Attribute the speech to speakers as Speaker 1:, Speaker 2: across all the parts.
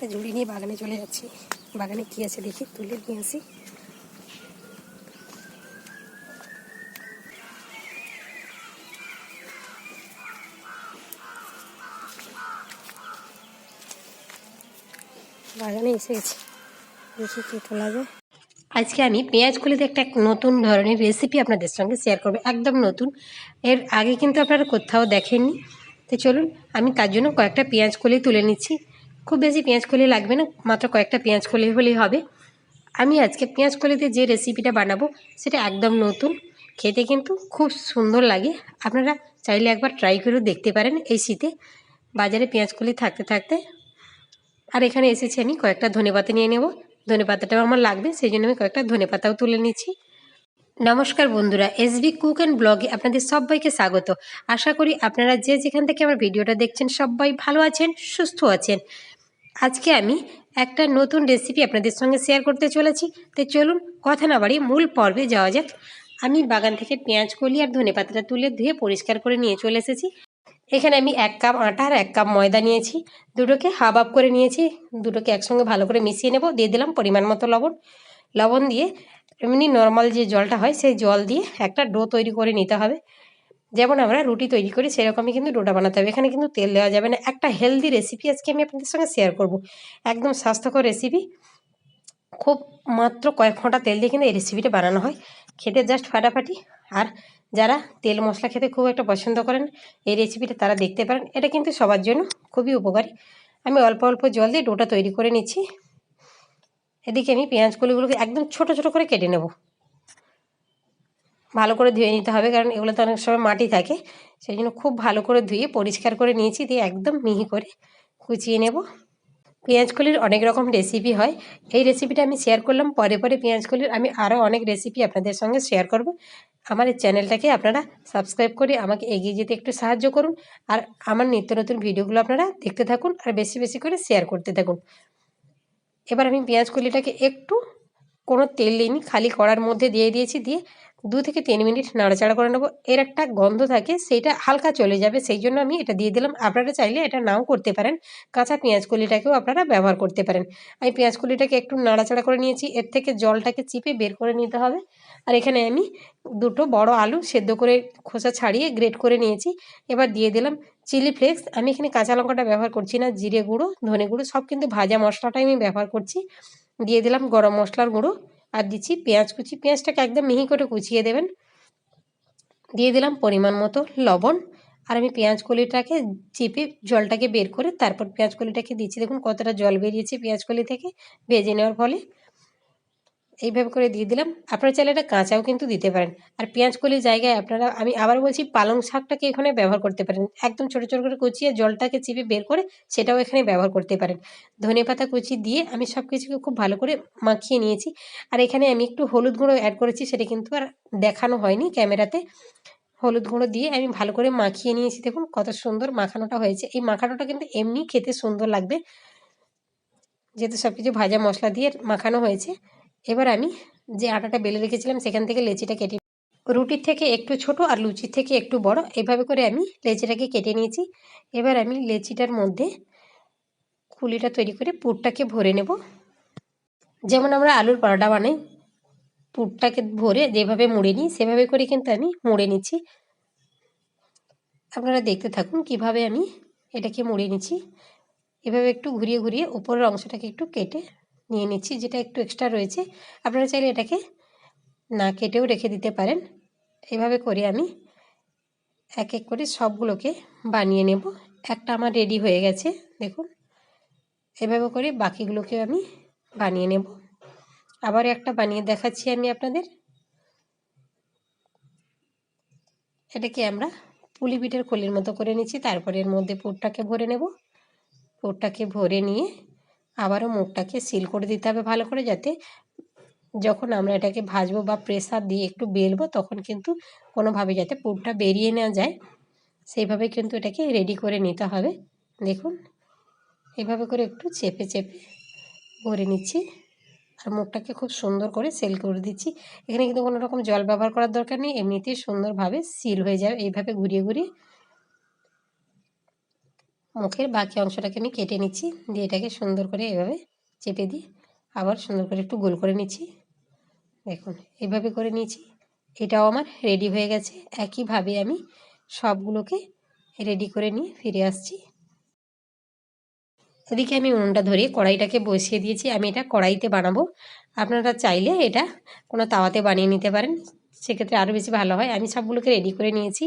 Speaker 1: একটা ঝুড়ি নিয়ে বাগানে চলে যাচ্ছি। বাগানে কি আছে দেখি, তুলে নিয়ে আসি। বাগানে এসে গেছি। দেখি কি তোলা যায়। আজকে আমি পেঁয়াজ কলিতে একটা নতুন ধরনের রেসিপি আপনাদের সঙ্গে শেয়ার করব, একদম নতুন। এর আগে কিন্তু আপনারা কোথাও দেখেননি। তো চলুন, আমি তার জন্য কয়েকটা পেঁয়াজ কলি তুলে নিচ্ছি। খুব বেশি পেঁয়াজ কলি লাগবে না, মাত্র কয়েকটা পেঁয়াজ কলি হলেই হবে। আমি আজকে পেঁয়াজ কলিতে যে রেসিপিটা বানাবো, সেটা একদম নতুন, খেতে কিন্তু খুব সুন্দর লাগে। আপনারা চাইলে একবার ট্রাই করেও দেখতে পারেন এই শীতে। বাজারে পেঁয়াজ কলি থাকতে থাকতে। আর এখানে এসেছি আমি, কয়েকটা ধনেপাতা নিয়ে নেব। ধনেপাতাটাও আমার লাগবে সেই জন্য আমি কয়েকটা ধনেপাতাও তুলে নিচ্ছি। নমস্কার বন্ধুরা এসবি কুক অ্যান্ড ব্লগে আপনাদের সবাইকে স্বাগত। আশা করি আপনারা যে যেখান থেকে আমার ভিডিওটা দেখছেন, সবাই ভালো আছেন, সুস্থ আছেন। আজকে আমি একটা নতুন রেসিপি আপনাদের সঙ্গে শেয়ার করতে চলেছি। তো চলুন কথা না বাড়িয়ে মূল পর্বে যাওয়া যাক। আমি বাগান থেকে পেঁয়াজ, কলি আর ধনেপাতাটা তুলে ধুয়ে পরিষ্কার করে নিয়ে চলে এসেছি। এখানে আমি এক কাপ আটা আর এক কাপ ময়দা নিয়েছি। দুটোকে হাফ আপ করে নিয়েছি। দুটোকে একসঙ্গে ভালো করে মিশিয়ে নেব। দিয়ে দিলাম পরিমাণ মতো লবণ। লবণ দিয়ে এমনি নর্মাল যে জলটা হয়, সেই জল দিয়ে একটা ডো তৈরি করে নিতে হবে। যেমন আমরা রুটি তৈরি করি, সেরকমই কিন্তু ডোটা বানাতে হবে। এখানে কিন্তু তেল দেওয়া যাবে না। একটা হেলদি রেসিপি আজকে আমি আপনাদের সঙ্গে শেয়ার করব। একদম স্বাস্থ্যকর রেসিপি খুব মাত্র কয়েক ফোঁটা তেল দিয়ে কিন্তু এই রেসিপিটা বানানো হয়। খেতে জাস্ট ফাটাফাটি। আর যারা তেল মশলা খেতে খুব একটা পছন্দ করেন, এই রেসিপিটা তারা দেখতে পারেন। এটা কিন্তু সবার জন্য খুবই উপকারী। আমি অল্প অল্প জল দিয়ে ডোটা তৈরি করে নিচ্ছি। এদিকে আমি পেঁয়াজ কলিগুলোকে একদম ছোট ছোট করে কেটে নেব। ভালো করে ধুয়ে নিতে হবে, কারণ এগুলোতে অনেক সময় মাটি থাকে। সেই জন্য খুব ভালো করে ধুয়ে পরিষ্কার করে নিয়েছি, দিয়ে একদম মিহি করে কুচিয়ে নেব। পেঁয়াজ কলির অনেক রকম রেসিপি হয়। এই রেসিপিটা আমি শেয়ার করলাম, পরে পরে পেঁয়াজ কলির আমি আরও অনেক রেসিপি আপনাদের সঙ্গে শেয়ার করব। আমার এই চ্যানেলটাকে আপনারা সাবস্ক্রাইব করে আমাকে এগিয়ে যেতে একটু সাহায্য করুন, আর আমার নিত্য নতুন ভিডিওগুলো আপনারা দেখতে থাকুন, আর বেশি বেশি করে শেয়ার করতে থাকুন। এবার আমি পেঁয়াজ কলিটাকে একটু কোনো তেল দিইনি, খালি কড়ার মধ্যে দিয়ে দিয়েছি, দিয়ে দু থেকে তিন মিনিট নাড়াচাড়া করে নেব। এর একটা গন্ধ থাকে সেইটা হালকা চলে যাবে, সেই জন্য আমি এটা দিয়ে দিলাম। আপনারা চাইলে এটা নাও করতে পারেন। কাঁচা পেঁয়াজ কলিটাকেও আপনারা ব্যবহার করতে পারেন। আমি পেঁয়াজ কলিটাকে একটু নাড়াচাড়া করে নিয়েছি। এর থেকে জলটাকে চিপে বের করে নিতে হবে। আর এখানে আমি দুটো বড় আলু সেদ্ধ করে খোসা ছাড়িয়ে গ্রেট করে নিয়েছি। এবার দিয়ে দিলাম চিলি ফ্লেক্স। আমি এখানে কাঁচা লঙ্কাটা ব্যবহার করছি না, জিরে গুঁড়ো, ধনে গুঁড়ো, সব কিন্তু ভাজা মশলাটাই আমি ব্যবহার করছি। দিয়ে দিলাম গরম মশলার গুঁড়ো। আর দিচ্ছি পেঁয়াজ কুচি। পেঁয়াজটাকে একদম মিহি করে কুচিয়ে দেবেন। দিয়ে দিলাম পরিমাণ মতো লবণ। আর আমি পেঁয়াজ কলিটাকে চেপে জলটাকে বের করে তারপর পেঁয়াজ কলিটাকে দিচ্ছি। দেখুন কতটা জল বেরিয়েছে পেঁয়াজ কলি থেকে। ভেজে নেওয়ার ফলে এইভাবে করে দিয়ে দিলাম। আপনারা চাইলে এটা কাঁচাও কিন্তু দিতে পারেন। আর পেঁয়াজ কলির জায়গায় আপনারা, আমি আবার বলছি পালং শাকটাকে এখানে ব্যবহার করতে পারেন। একদম ছোটো ছোটো করে কুচিয়ে জলটাকে চিপে বের করে সেটাও এখানে ব্যবহার করতে পারেন। ধনে পাতা কুচি দিয়ে আমি সব কিছুকে খুব ভালো করে মাখিয়ে নিয়েছি। আর এখানে আমি একটু হলুদ গুঁড়ো অ্যাড করেছি, সেটা কিন্তু আর দেখানো হয়নি ক্যামেরাতে। হলুদ গুঁড়ো দিয়ে আমি ভালো করে মাখিয়ে নিয়েছি। দেখুন কত সুন্দর মাখানোটা হয়েছে। এই মাখানোটা কিন্তু এমনি খেতে সুন্দর লাগবে। যেহেতু সব কিছু ভাজা মশলা দিয়ে মাখানো হয়েছে। এবার আমি যে আটাটা বেলে রেখেছিলাম, সেখান থেকে লেচিটা কেটে রুটির থেকে একটু ছোট আর লুচির থেকে একটু বড়, এভাবে করে আমি লেচিটাকে কেটে নিয়েছি। এবার আমি লেচিটার মধ্যে কুলিটা তৈরি করে পুরটাকে ভরে নেব। যেমন আমরা আলুর পরোটা বানাই, পুরটাকে ভরে যেভাবে মুড়ে নিই, সেভাবে করে কিন্তু আমি মুড়ে নিচ্ছি। আপনারা দেখতে থাকুন কীভাবে আমি এটাকে মুড়ে নিচ্ছি। এভাবে একটু ঘুরিয়ে ঘুরিয়ে উপরের অংশটাকে একটু কেটে নিয়ে নিচ্ছি, যেটা একটু এক্সট্রা রয়েছে। আপনারা চাইলে এটাকে না কেটেও রেখে দিতে পারেন। এভাবে করে আমি এক এক করে সবগুলোকে বানিয়ে নেব। একটা আমার রেডি হয়ে গেছে, দেখুন। এভাবে করে বাকিগুলোকে আমি বানিয়ে নেব। আবার একটা বানিয়ে দেখাচ্ছি আমি আপনাদের। এটাকে আমরা পুলি পিঠের খোলের মতো করে নিচ্ছি তারপরে এর মধ্যে পুরটাকে ভরে নেব। পুরটাকে ভরে নিয়ে আবারও মুখটাকে সিল করে দিতে হবে ভালো করে যাতে যখন আমরা এটাকে ভাজবো বা প্রেসার দিয়ে একটু বেলবো তখন কিন্তু কোনোভাবে যাতে পুরটা বেরিয়ে না যায়। সেইভাবে কিন্তু এটাকে রেডি করে নিতে হবে। দেখুন, এভাবে করে একটু চেপে চেপে ভরে নিচ্ছি আর মুখটাকে খুব সুন্দর করে সেল করে দিচ্ছি। এখানে কিন্তু কোনো রকম জল ব্যবহার করার দরকার নেই, এমনিতেই সুন্দরভাবে সিল হয়ে যাবে এইভাবে ঘুরিয়ে ঘুরিয়ে মুখের বাকি অংশটাকে আমি কেটে নিচ্ছি। দিয়ে এটাকে সুন্দর করে এভাবে চেপে দিয়ে আবার সুন্দর করে একটু গোল করে নিচ্ছি। দেখুন, এভাবে করে নিয়েছি। এটাও আমার রেডি হয়ে গেছে। একইভাবে আমি সবগুলোকে রেডি করে নিয়ে ফিরে আসছি। এদিকে আমি উনুনটা ধরে কড়াইটাকে বসিয়ে দিয়েছি। আমি এটা কড়াইতে বানাবো। আপনারা চাইলে এটা কোনো তাওয়াতে বানিয়ে নিতে পারেন। সেক্ষেত্রে আরও বেশি ভালো হয়। আমি সবগুলোকে রেডি করে নিয়েছি।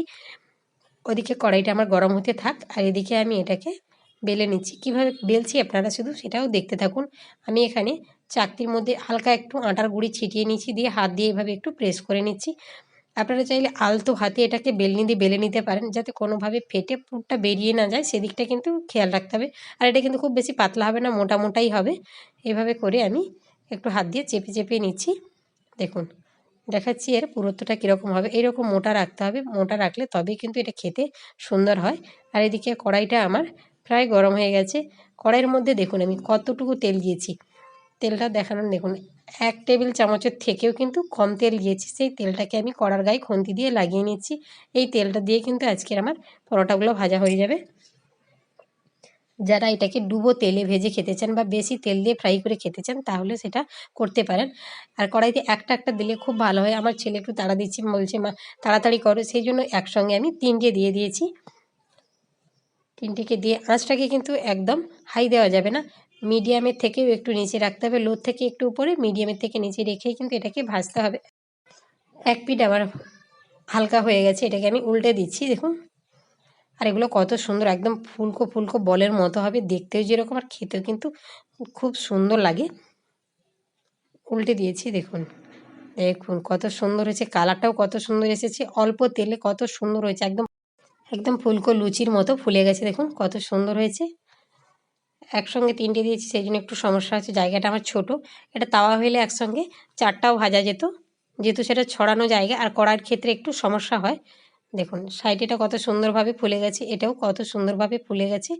Speaker 1: ওদিকে কড়াইটা আমার গরম হতে থাক, আর এদিকে আমি এটাকে বেলে নিচ্ছি। কীভাবে বেলছি আপনারা শুধু সেটাও দেখতে থাকুন। আমি এখানে চাকতির মধ্যে হালকা একটু আটার গুঁড়ি ছিটিয়ে নিচ্ছি, দিয়ে হাত দিয়ে এভাবে একটু প্রেস করে নিচ্ছি। আপনারা চাইলে আলতো হাতে এটাকে বেলনি দিয়ে বেলে নিতে পারেন, যাতে কোনোভাবে ফেটে পুরটা বেরিয়ে না যায়। সেদিকটা কিন্তু খেয়াল রাখতে হবে, আর এটা কিন্তু খুব বেশি পাতলা হবে না, মোটা মোটাই হবে। এভাবে করে আমি একটু হাত দিয়ে চেপে চেপে নিচ্ছি। দেখুন দেখাচ্ছি এর পুরুত্বটা কীরকম হবে। এইরকম মোটা রাখতে হবে। মোটা রাখলে তবেই কিন্তু এটা খেতে সুন্দর হয়। আর এদিকে কড়াইটা আমার প্রায় গরম হয়ে গেছে। কড়াইয়ের মধ্যে দেখুন, আমি কতটুকু তেল দিয়েছি। তেলটা দেখানোর, দেখুন, এক টেবিল চামচের থেকেও কিন্তু কম তেল দিয়েছি। সেই তেলটাকে আমি কড়ার গায়ে খন্তি দিয়ে লাগিয়ে নিচ্ছি। এই তেলটা দিয়ে কিন্তু আজকের আমার পরোটাগুলো ভাজা হয়ে যাবে। যারা এটাকে ডুবো তেলে ভেজে খেতে চান বা বেশি তেল দিয়ে ফ্রাই করে খেতে চান, তাহলে সেটা করতে পারেন। আর কড়াইতে একটা একটা দিলে খুব ভালো হয়। আমার ছেলে একটু তাড়া দিচ্ছি, বলছে, মা, তাড়াতাড়ি করো। সেই জন্য একসঙ্গে আমি তিনটে দিয়ে দিয়েছি। তিনটেকে দিয়ে আঁচটাকে কিন্তু একদম হাই দেওয়া যাবে না। মিডিয়ামের থেকেও একটু নিচে রাখতে হবে। লোর থেকে একটু উপরে মিডিয়ামের থেকে নিচে রেখেই কিন্তু এটাকে ভাজতে হবে। এক পিঠ আমার হালকা হয়ে গেছে। এটাকে আমি উল্টে দিচ্ছি, দেখুন। আর এগুলো কত সুন্দর, একদম ফুলকো ফুলকো বলের মতো হবে। দেখতেও যেরকম আর খেতেও কিন্তু খুব সুন্দর লাগে। উল্টে দিয়েছি, দেখুন। দেখুন, কত সুন্দর হয়েছে, কালারটাও কত সুন্দর এসেছে। অল্প তেলে কত সুন্দর হয়েছে, একদম একদম ফুলকো লুচির মতো ফুলে গেছে, দেখুন, কত সুন্দর হয়েছে। একসঙ্গে তিনটে দিয়েছি, সেই জন্য একটু সমস্যা হচ্ছে, জায়গাটা আমার ছোট। এটা তাওয়া হইলে একসঙ্গে চারটাও ভাজা যেত, যেহেতু সেটা ছড়ানো জায়গা, আর কড়ার ক্ষেত্রে একটু সমস্যা হয়। দেখুন সাইডেটা কত সুন্দরভাবে ফুলে গেছে, এটাও কত সুন্দরভাবে ফুলে গেছে।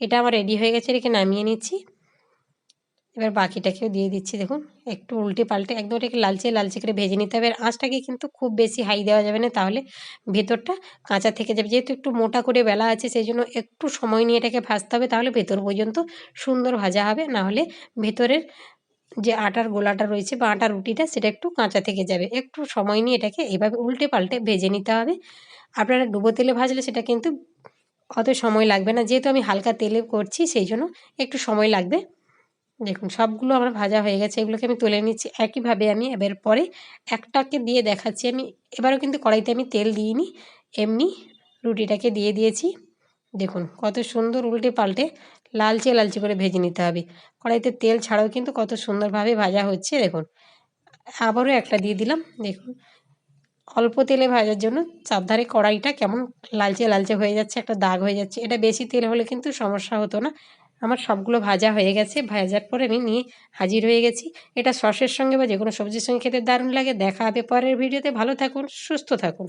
Speaker 1: এটা আমার রেডি হয়ে গেছে রেখে নামিয়ে নিচ্ছি। এবার বাকিটাকেও দিয়ে দিচ্ছি, দেখুন, একটু উল্টে পাল্টে, একদম এটাকে লালচে লালচে করে ভেজে নিতে হবে। আর আঁচটাকে কিন্তু খুব বেশি হাই দেওয়া যাবে না, তাহলে ভেতরটা কাঁচা থেকে যাবে। যেহেতু একটু মোটা করে বেলা আছে, সেই জন্য একটু সময় নিয়ে এটাকে ভাজতে হবে, তাহলে ভেতর পর্যন্ত সুন্দর ভাজা হবে। নাহলে ভেতরের যে আটার গোলাটা রয়েছে বা আটার রুটিটা সেটা একটু কাঁচা থেকে যাবে। একটু সময় নিয়ে এটাকে এভাবে উল্টে পাল্টে ভেজে নিতে হবে। আপনারা ডুবো তেলে ভাজলে সেটা কিন্তু অত সময় লাগবে না। যেহেতু আমি হালকা তেলে করছি সেই জন্য একটু সময় লাগবে। দেখুন, সবগুলো আমার ভাজা হয়ে গেছে। এগুলোকে আমি তুলে নিচ্ছি একইভাবে আমি এবার পরে একটাকে দিয়ে দেখাচ্ছি। আমি এবারও কিন্তু কড়াইতে আমি তেল দিইনি, এমনি রুটিটাকে দিয়ে দিয়েছি। দেখুন, কত সুন্দর উল্টে পাল্টে লালচে লালচে করে ভেজে নিতে হবে। কড়াইতে তেল ছাড়াও কিন্তু কত সুন্দরভাবে ভাজা হচ্ছে, দেখুন। আবারও একটা দিয়ে দিলাম, দেখুন। অল্প তেলে ভাজার জন্য চারধারে কড়াইটা কেমন লালচে লালচে হয়ে যাচ্ছে, একটা দাগ হয়ে যাচ্ছে। এটা বেশি তেল হলে কিন্তু সমস্যা হতো না। আমার সবগুলো ভাজা হয়ে গেছে, ভাজার পরে আমি নিয়ে হাজির হয়ে গেছি। এটা সসের সঙ্গে বা যে কোনো সবজির সঙ্গে খেতে দারুণ লাগে। দেখা হবে পরের ভিডিওতে। ভালো থাকুন, সুস্থ থাকুন।